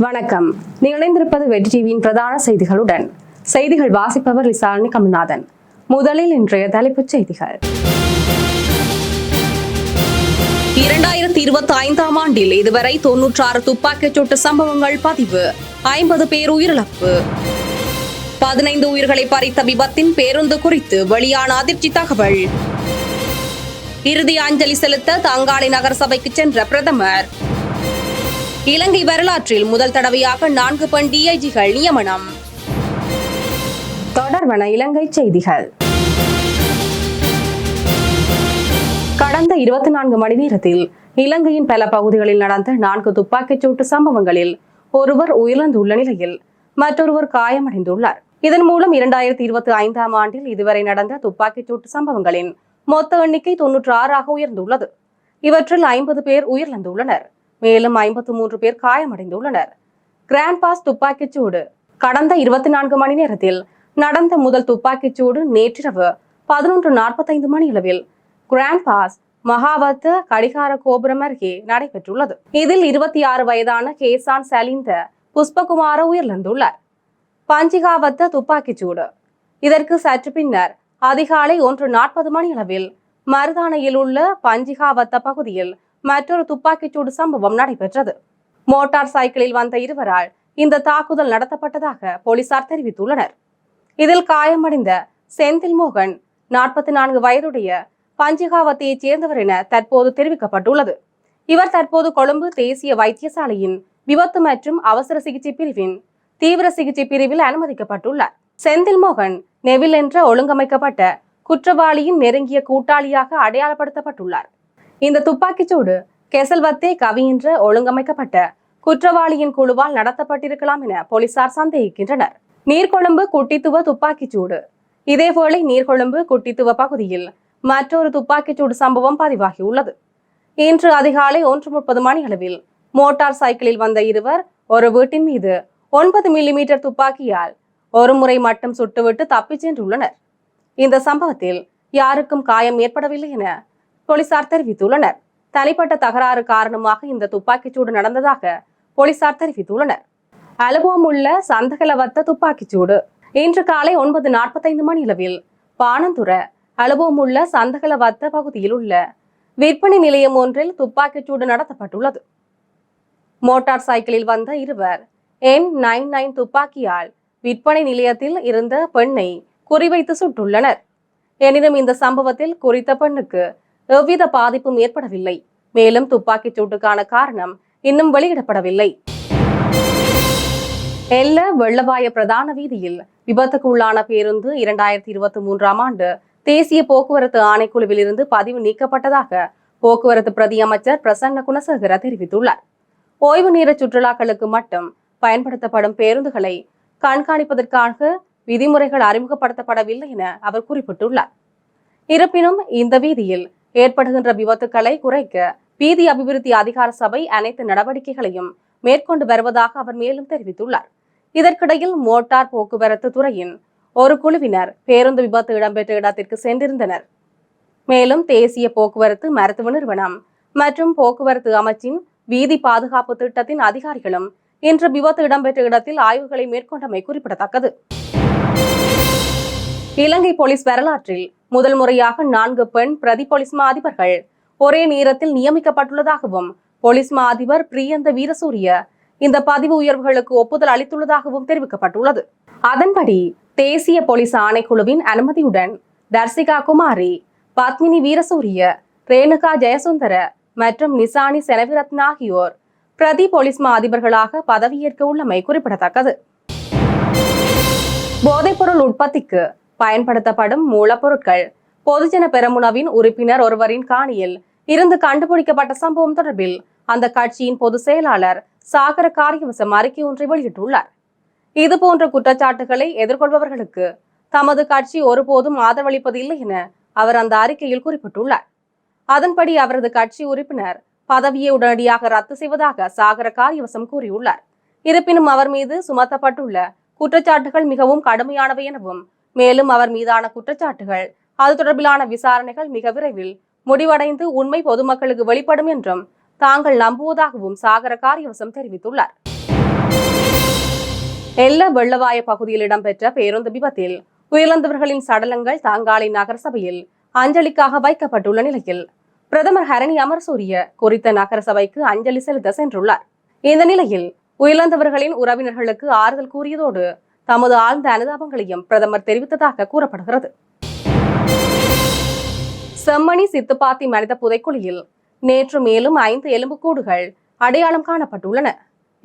வணக்கம். நீங்கள் இணைந்திருப்பது வெற்றி டிவியின் பிரதான செய்திகளுடன். செய்திகள் வாசிப்பவர் லிசாலினி கமல்நாதன். முதலில் இன்றைய தலைப்புச் செய்திகள். இரண்டாயிரத்தி இருபத்தி ஐந்தாம் ஆண்டில் இதுவரை தொன்னூற்றாறு துப்பாக்கிச் சூட்டு சம்பவங்கள் பதிவு. ஐம்பது பேர் உயிரிழப்பு. பதினைந்து உயிர்களை பறித்த விபத்தின் பேருந்து குறித்து வெளியான அதிர்ச்சி தகவல். இறுதி அஞ்சலி செலுத்த தங்காளி நகரசபைக்கு சென்ற பிரதமர். இலங்கை வரலாற்றில் முதல் தடவையாக நான்கு பெண் டிஐஜிகள் நியமனம். தொடர்வன இலங்கை செய்திகள். கடந்த இருபத்தி நான்கு மணி நேரத்தில் இலங்கையின் பல பகுதிகளில் நடந்த நான்கு துப்பாக்கிச் சூட்டு சம்பவங்களில் ஒருவர் உயிரிழந்துள்ள நிலையில் மற்றொருவர் காயமடைந்துள்ளார். இதன் மூலம் இரண்டாயிரத்தி இருபத்தி ஐந்தாம் ஆண்டில் இதுவரை நடந்த துப்பாக்கிச் சூட்டு சம்பவங்களின் மொத்த எண்ணிக்கை தொன்னூற்று ஆறாக உயர்ந்துள்ளது. இவற்றில் ஐம்பது பேர் உயிரிழந்துள்ளனர். மேலும் ஐம்பத்தி மூன்று பேர் காயமடைந்துள்ளனர். கிராண்ட் பாஸ் துப்பாக்கிச் சூடு கடந்த இருபத்தி நான்கு மணி நேரத்தில் நடந்த முதல் துப்பாக்கிச் சூடு நேற்றிரவு பதினொன்று நாற்பத்தைந்து மணியளவில் கிராண்ட் பாஸ் மகாவத்த கடிகார கோபுரம் அருகே நடைபெற்றுள்ளது. இதில் இருபத்தி ஆறு வயதான கேசான் சலிந்த புஷ்பகுமார உயிரிழந்துள்ளார். பஞ்சிகாவத்த துப்பாக்கிச் சூடு இதற்கு சற்று பின்னர் அதிகாலை ஒன்று நாற்பது மணி அளவில் மருதானையில் உள்ள பஞ்சிகாவத்த பகுதியில் மற்றொரு துப்பாக்கிச்சூடு சம்பவம் நடைபெற்றது. மோட்டார் சைக்கிளில் வந்த இருவரால் இந்த தாக்குதல் நடத்தப்பட்டதாக போலீசார் தெரிவித்துள்ளனர். இதில் காயமடைந்த செந்தில் மோகன் நாற்பத்தி நான்கு வயதுடைய பஞ்சிகாவத்தையைச் சேர்ந்தவர் என தற்போது தெரிவிக்கப்பட்டுள்ளது. இவர் தற்போது கொழும்பு தேசிய வைத்தியசாலையின் விபத்து மற்றும் அவசர சிகிச்சை பிரிவின் தீவிர சிகிச்சை பிரிவில் அனுமதிக்கப்பட்டுள்ளார். செந்தில் மோகன் நெவில் என்ற ஒழுங்கமைக்கப்பட்ட குற்றவாளியின் நெருங்கிய கூட்டாளியாக அடையாளப்படுத்தப்பட்டுள்ளார். இந்த துப்பாக்கிச்சூடு கெசல்வத்தே கவி என்ற ஒழுங்கமைக்கப்பட்ட குற்றவாளியின் குழுவால் நடத்தப்பட்டிருக்கலாம் என போலீசார் சந்தேகிக்கின்றனர். நீர்கொழும்பு குட்டித்துவ துப்பாக்கிச்சூடு இதேவேளை நீர்கொழும்பு குட்டித்துவ பகுதியில் மற்றொரு துப்பாக்கிச்சூடு சம்பவம் பதிவாகியுள்ளது இன்று அதிகாலை ஒன்று முப்பது மணி அளவில் மோட்டார் சைக்கிளில் வந்த இருவர் ஒரு வீட்டின் மீது ஒன்பது மில்லிமீட்டர் துப்பாக்கியால் ஒரு முறை மட்டும் சுட்டுவிட்டு தப்பிச் சென்றுள்ளனர். இந்த சம்பவத்தில் யாருக்கும் காயம் ஏற்படவில்லை என போலீசார் தெரிவித்துள்ளனர். தனிப்பட்ட தகராறு காரணமாக இந்த துப்பாக்கிச்சூடு நடந்ததாக போலீசார் தெரிவித்துள்ளனர். அலுவம் உள்ள சந்தகலவத்த துப்பாக்கிச்சூடு இன்று காலை ஒன்பது நாற்பத்தைந்து மணியளவில் பானந்துர அலுவம் உள்ள சந்தகலவத்த பகுதியில் உள்ள விற்பனை நிலையம் ஒன்றில் துப்பாக்கிச்சூடு நடத்தப்பட்டுள்ளது. மோட்டார் சைக்கிளில் வந்த இருவர் எம் நைன் நைன் துப்பாக்கியால் விற்பனை நிலையத்தில் இருந்த பெண்ணை குறிவைத்து சுட்டுள்ளனர். எனினும் இந்த சம்பவத்தில் குறித்த பெண்ணுக்கு எவ்வித பாதிப்பும் ஏற்படவில்லை. மேலும் துப்பாக்கிச் சூட்டுக்கான காரணம் இன்னும் வெளியிடப்படவில்லை. எல்ல வெள்ளவாய பிரதான வீதியில் விபத்துக்குள்ளான பேருந்து இரண்டாயிரத்தி இருபத்தி மூன்றாம் ஆண்டு தேசிய போக்குவரத்து ஆணைக்குழுவில் இருந்து பதிவு நீக்கப்பட்டதாக போக்குவரத்து பிரதி அமைச்சர் பிரசன்ன குணசேகர தெரிவித்துள்ளார். ஓய்வு நேர சுற்றுலாக்களுக்கு மட்டும் பயன்படுத்தப்படும் பேருந்துகளை கண்காணிப்பதற்காக விதிமுறைகள் அறிமுகப்படுத்தப்படவில்லை என அவர் குறிப்பிட்டுள்ளார். இருப்பினும் இந்த வீதியில் ஏற்படுகின்ற விபத்துக்களை குறைக்க வீதி அபிவிருத்தி அதிகார சபை அனைத்து நடவடிக்கைகளையும் மேற்கொண்டு வருவதாக அவர் மேலும் தெரிவித்துள்ளார். இதற்கிடையில் மோட்டார் போக்குவரத்து துறையின் ஒரு குழுவினர் பேருந்து விபத்து இடம்பெற்ற இடத்திற்கு சென்றிருந்தனர். மேலும் தேசிய போக்குவரத்து மருத்துவ நிறுவனம் மற்றும் போக்குவரத்து அமைச்சின் வீதி பாதுகாப்பு திட்டத்தின் அதிகாரிகளும் இன்று விபத்து இடம்பெற்ற இடத்தில் ஆய்வுகளை மேற்கொண்டமை குறிப்பிடத்தக்கது. இலங்கை போலீஸ் வரலாற்றில் முதல் முறையாக நான்கு பெண் பிரதி போலீஸ் மா அதிபர்கள் ஒரே நேரத்தில் நியமிக்கப்பட்டுள்ளதாகவும் போலீஸ் மா அதிபர் பிரியந்த வீரசூரிய இந்த பதிவு உயர்வுகளுக்கு ஒப்புதல் அளித்துள்ளதாகவும் தெரிவிக்கப்பட்டுள்ளது. அதன்படி தேசிய போலீஸ் ஆணைக்குழுவின் அனுமதியுடன் தர்சிகா குமாரி பத்மினி வீரசூரிய ரேணுகா ஜெயசுந்தர மற்றும் நிசானி செனவிரத்ன ஆகியோர் பிரதி போலீஸ் மா அதிபர்களாக பதவியேற்க உள்ளமை குறிப்பிடத்தக்கது. போதைப்பொருள் உற்பத்திக்கு பயன்படுத்தப்படும் மூலப்பொருட்கள். பொதுஜன பெரமுனவின் உறுப்பினர் ஒருவரின் காணியில் இருந்து கண்டுபிடிக்கப்பட்ட சம்பவம் தொடர்பில் அந்த கட்சியின் பொதுச் செயலாளர் சாகர காரியவசம் அறிக்கை ஒன்றை வெளியிட்டுள்ளார். இதுபோன்ற குற்றச்சாட்டுகளை எதிர்கொள்பவர்களுக்கு தமது கட்சி ஒருபோதும் ஆதரவளிப்பது இல்லை என அவர் அந்த அறிக்கையில் குறிப்பிட்டுள்ளார். அதன்படி அவரது கட்சி உறுப்பினர் பதவியை உடனடியாக ரத்து செய்வதாக சாகர காரியவசம் கூறியுள்ளார். இருப்பினும் அவர் மீது சுமத்தப்பட்டுள்ள குற்றச்சாட்டுகள் மிகவும் கடுமையானவை எனவும் மேலும் அவர் மீதான குற்றச்சாட்டுகள் அது தொடர்பிலான விசாரணைகள் மிக விரைவில் முடிவடைந்து உண்மை பொதுமக்களுக்கு வெளிப்படும் என்றும் தாங்கள் நம்புவதாகவும் சாகர காரியவசம் தெரிவித்துள்ளார். எல்ல வெள்ளவாய பகுதியில் இடம்பெற்ற பேருந்து விபத்தில் உயிரிழந்தவர்களின் சடலங்கள் தாங்காலை நகரசபையில் அஞ்சலிக்காக வைக்கப்பட்டுள்ள நிலையில் பிரதமர் ஹரணி அமர்சூரிய குறித்த நகரசபைக்கு அஞ்சலி செலுத்த சென்றுள்ளார். இந்த நிலையில் உயிரிழந்தவர்களின் உறவினர்களுக்கு ஆறுதல் கூறியதோடு தமது ஆழ்ந்த அனுதாபங்களையும் பிரதமர் தெரிவித்ததாக கூறப்படுகிறது. செம்மணி சித்துப்பாத்தி மனித புதைக்குழியில் நேற்று மேலும் ஐந்து எலும்புக்கூடுகள் அடையாளம் காணப்பட்டுள்ளன.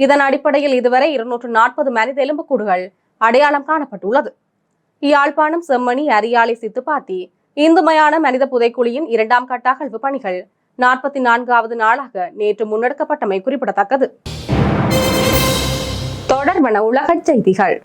இதன் அடிப்படையில் இதுவரை இருநூற்று நாற்பது மனித எலும்புக்கூடுகள் அடையாளம் காணப்பட்டுள்ளது. யாழ்ப்பாணம் செம்மணி அரியாலை சித்துப்பாத்தி இந்துமயான மனித புதைக்குழியின் இரண்டாம் கட்ட அகழ்வு பணிகள் நாற்பத்தி நான்காவது நாளாக நேற்று முன்னெடுக்கப்பட்டமை குறிப்பிடத்தக்கது. தொடர்பன உலகச் செய்திகள்.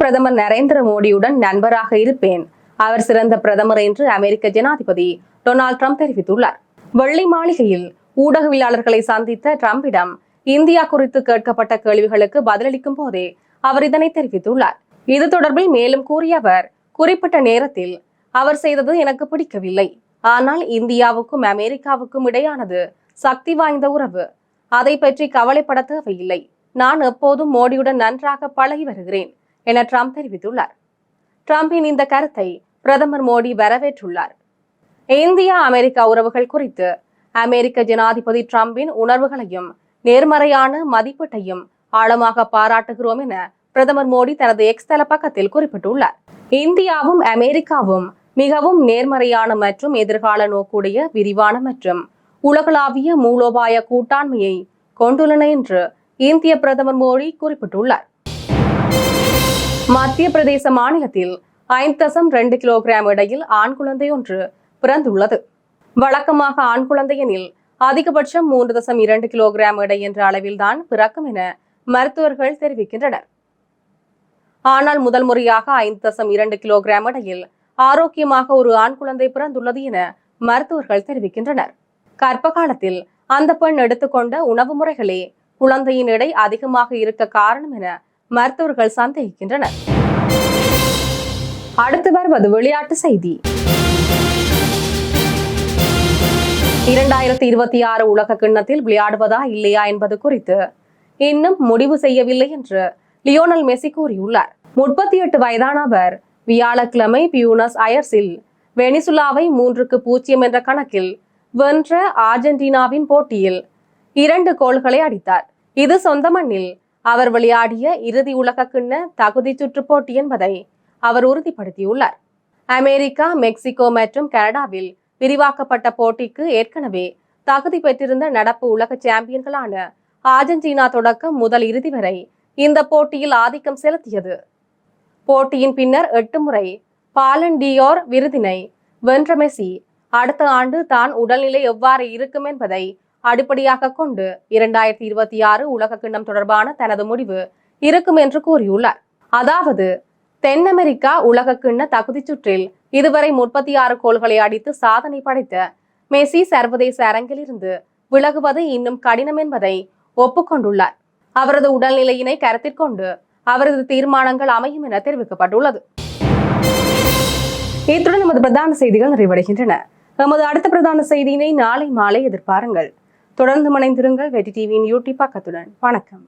பிரதமர் நரேந்திர மோடியுடன் நண்பராக இருப்பேன். அவர் சிறந்த பிரதமர் என்று அமெரிக்க ஜனாதிபதி டொனால்ட் ட்ரம்ப் தெரிவித்துள்ளார். வெள்ளை மாளிகையில் ஊடகவியலாளர்களை சந்தித்த ட்ரம்பிடம் இந்தியா குறித்து கேட்கப்பட்ட கேள்விகளுக்கு பதிலளிக்கும் போதே அவர் இதனை தெரிவித்துள்ளார். இது தொடர்பில் மேலும் கூறிய அவர் குறிப்பிட்ட நேரத்தில் அவர் செய்தது எனக்கு பிடிக்கவில்லை. ஆனால் இந்தியாவுக்கும் அமெரிக்காவுக்கும் இடையானது சக்தி வாய்ந்த உறவு. அதை பற்றி கவலைப்பட தேவையில்லை. நான் எப்போதும் மோடியுடன் நன்றாக பழகி வருகிறேன். என ட்ரம்ப் தெரிவித்துள்ளார். ட்ரம்பின் இந்த கருத்தை பிரதமர் மோடி வரவேற்றுள்ளார். இந்தியா அமெரிக்கா உறவுகள் குறித்து அமெரிக்க ஜனாதிபதி ட்ரம்பின் உணர்வுகளையும் நேர்மறையான மதிப்பீட்டையும் ஆழமாக பாராட்டுகிறோம் என பிரதமர் மோடி தனது எக்ஸ் தள பக்கத்தில் குறிப்பிட்டுள்ளார். இந்தியாவும் அமெரிக்காவும் மிகவும் நேர்மறையான மற்றும் எதிர்கால நோக்குடைய விரிவான மற்றும் உலகளாவிய மூலோபாய கூட்டாண்மையை கொண்டுள்ளன என்று இந்திய பிரதமர் மோடி குறிப்பிட்டுள்ளார். மத்திய பிரதேச மாநிலத்தில் ஐந்து தசம் ரெண்டு கிலோகிராம் இடையில் ஆண் குழந்தை ஒன்று பிறந்துள்ளது. வழக்கமாக ஆண் குழந்தையெனில் அதிகபட்சம் மூன்று தசம் இரண்டு கிலோகிராம் எடை என்ற அளவில்தான் பிறக்கும் என மருத்துவர்கள் தெரிவிக்கின்றனர். ஆனால் முதல் முறையாக ஐந்து தசம் இரண்டு கிலோகிராம் இடையில் ஆரோக்கியமாக ஒரு ஆண் குழந்தை பிறந்துள்ளது என மருத்துவர்கள் தெரிவிக்கின்றனர். கர்ப்ப காலத்தில் அந்த பெண் எடுத்துக்கொண்ட உணவு முறைகளே குழந்தையின் எடை அதிகமாக இருக்க காரணம் என மருத்துவர்கள் சந்தேகிக்கின்றனர். அடுத்து வருவது விளையாட்டு செய்தி. இரண்டாயிரத்தி இருபத்தி ஆறு உலக கிண்ணத்தில் விளையாடுவதா இல்லையா என்பது குறித்து இன்னும் முடிவு செய்யவில்லை என்று லியோனல் மெஸ்ஸி கூறியுள்ளார். முப்பத்தி எட்டு வயதான அவர் வியாழக்கிழமை பியூனஸ் அயர்ஸில் வெனிசுலாவை மூன்றுக்கு பூஜ்ஜியம் என்ற கணக்கில் வென்ற ஆர்ஜென்டினாவின் போட்டியில் இரண்டு கோல்களை அடித்தார். இது சொந்த மண்ணில் அவர் விளையாடிய இறுதி உலக கிண்ண தகுதி சுற்று போட்டி என்பதை அவர் உறுதிப்படுத்தியுள்ளார். அமெரிக்கா மெக்சிகோ மற்றும் கனடாவில் விரிவாக்கப்பட்ட போட்டிக்கு ஏற்கனவே தகுதி பெற்றிருந்த நடப்பு உலக சாம்பியன்களான ஆர்ஜென்டினா தொடக்கம் முதல் இறுதி வரை இந்த போட்டியில் ஆதிக்கம் செலுத்தியது. போட்டியின் பின்னர் எட்டு முறை பாலண்டியோர் விருதினை வென்ற மெஸ்ஸி அடுத்த ஆண்டு தான் உடல்நிலை எவ்வாறு இருக்கும் என்பதை அடிப்படையாக கொண்டு இரண்டாயிரத்தி இருபத்தி ஆறு உலக கிண்ணம் தொடர்பான தனது முடிவு இருக்கும் என்று கூறியுள்ளார். அதாவது தென் அமெரிக்கா உலக கிண்ண தகுதிச் சுற்றில் இதுவரை முப்பத்தி ஆறு கோல்களை அடித்து சாதனை படைத்த மெஸ்ஸி சர்வதேச அரங்கிலிருந்து விலகுவது இன்னும் கடினம் என்பதை ஒப்புக்கொண்டுள்ளார். அவரது உடல்நிலையினை கருத்தில் கொண்டு அவரது தீர்மானங்கள் அமையும் என தெரிவிக்கப்பட்டுள்ளது. இத்துடன் நமது பிரதான செய்திகள் நிறைவடைகின்றன. நமது அடுத்த பிரதான செய்தியினை நாளை மாலை எதிர்பாருங்கள். தொடர்ந்து மனைந்திருங்கள் வெற்றி டிவியின் யூடியூப் பக்கத்துடன். வணக்கம்.